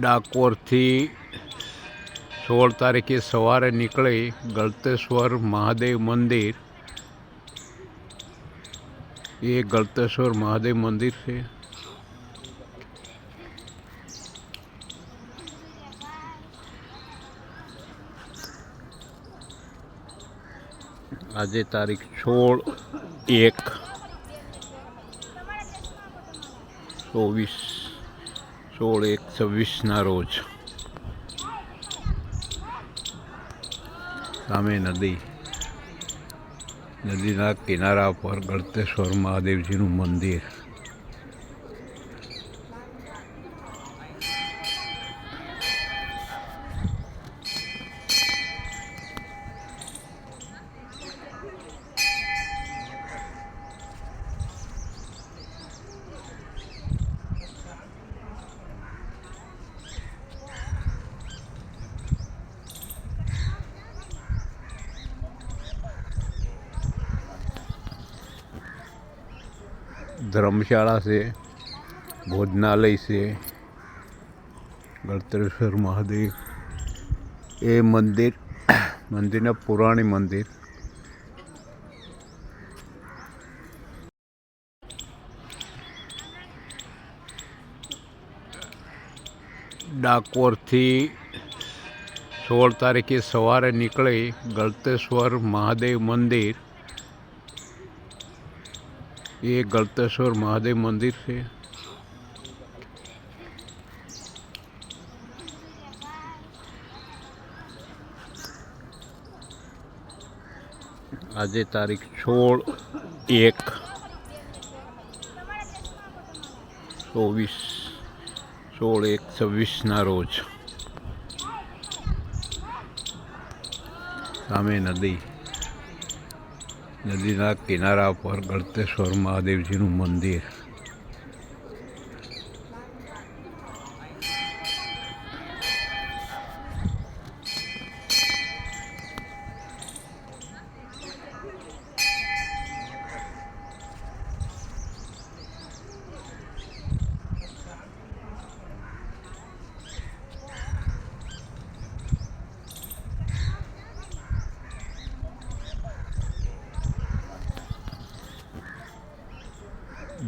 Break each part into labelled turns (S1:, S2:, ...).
S1: ડાકોરથી સોળ તારીખે સવારે નીકળી ગળતેશ્વર મહાદેવ મંદિર. એ ગળતેશ્વર મહાદેવ મંદિર છે. આજે તારીખ સોળ એક. ચોવીસ. સોળ એક છવ્વીસના રોજ. સામે નદી. નદીના કિનારા પર ગળતેશ્વર મહાદેવજીનું મંદિર. धर्मशाला से भोजनालय से गलतेश्वर महादेव ये मंदिर मंदिर ना पुरानी मंदिर ડાકોરથી સોળ તારીખે સવારે નીકળી ગળતેશ્વર મહાદેવ મંદિર એ ગળતેશ્વર મહાદેવ મંદિર છે આજે તારીખ સોળ એક ચોવીસ સોળ એક છવ્વીસના રોજ સામે નદી નદીના કિનારા પર ગળતેશ્વર મહાદેવજીનું મંદિર.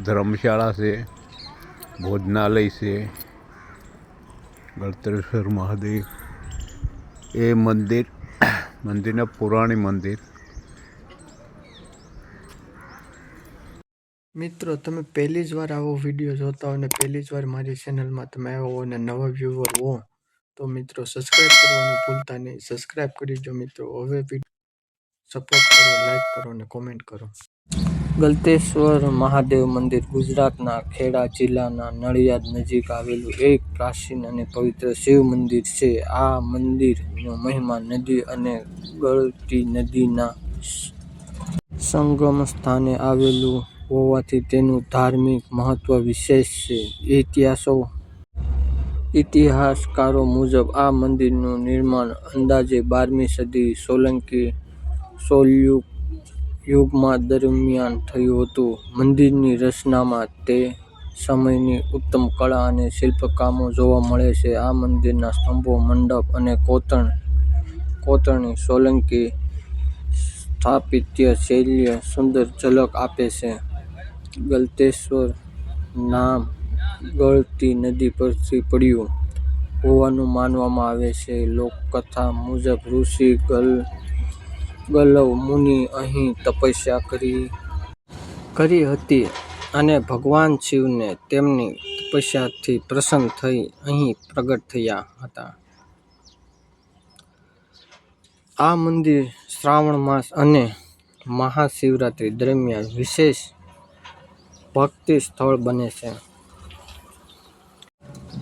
S1: ધર્મશાળા છે, ભોજનાલય છે, ગળતરેશ્વર મહાદેવ. એ મંદિર, મંદિરના પુરાણી મંદિર.
S2: મિત્રો, તમે પહેલી જ વાર આવો વીડિયો જોતા હો અને પહેલી જ વાર મારી ચેનલમાં તમે આવો અને નવા વ્યૂવર હો, તો મિત્રો સબસ્ક્રાઈબ કરવાનું ભૂલતા નહીં. સબસ્ક્રાઈબ કરી જો મિત્રો. હવે સપોર્ટ કરો લાઈક કરો અને કોમેન્ટ કરો. ગલતેશ્વર મહાદેવ મંદિર ગુજરાતના ખેડા જિલ્લાના નડિયાદ નજીક આવેલું એક પ્રાચીન અને પવિત્ર શિવ મંદિર છે. આ મંદિરનો મહિમા નદી અને ગળતી નદીના સંગમ સ્થાને આવેલું હોવાથી તેનું ધાર્મિક મહત્વ વિશેષ છે. ઇતિહાસો, ઇતિહાસકારો મુજબ આ મંદિરનું નિર્માણ અંદાજે બારમી સદી સોલંકી સોલયુગ યુગમાં દરમિયાન થયું હતું. મંદિરની રચનામાં તે સમયની ઉત્તમ કળા અને શિલ્પકામો જોવા મળે છે. આ મંદિરના સ્તંભો, મંડપ અને કોતરણ, કોતરણી સોલંકી સ્થાપત્ય શૈલીએ સુંદર ઝલક આપે છે. ગલતેશ્વર નામ ગળતી નદી પરથી પડ્યું હોવાનું માનવામાં આવે છે. લોકકથા મુજબ ઋષિ ગલ ગલવ મુનિ અહીં તપસ્યા કરી કરી હતી અને ભગવાન શિવને તેમની તપસ્યાથી પ્રસન્ન થઈ અહીં પ્રગટ થયા હતા. આ મંદિર શ્રાવણ માસ અને મહાશિવરાત્રિ દરમિયાન વિશેષ ભક્તિ સ્થળ બને છે.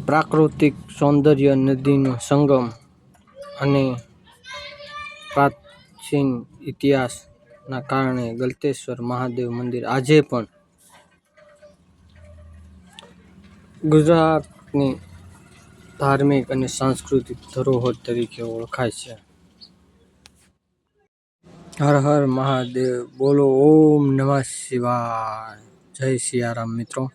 S2: પ્રાકૃતિક સૌંદર્ય નદીનો સંગમ અને પ્રાચીન ઇતિહાસના કારણે ગલતેશ્વર મહાદેવ મંદિર આજે પણ ગુજરાતની ધાર્મિક અને સાંસ્કૃતિક ધરોહર તરીકે ઓળખાય છે. હર હર મહાદેવ બોલો, ઓમ નમઃ શિવાય. જય સિયારામ મિત્રો.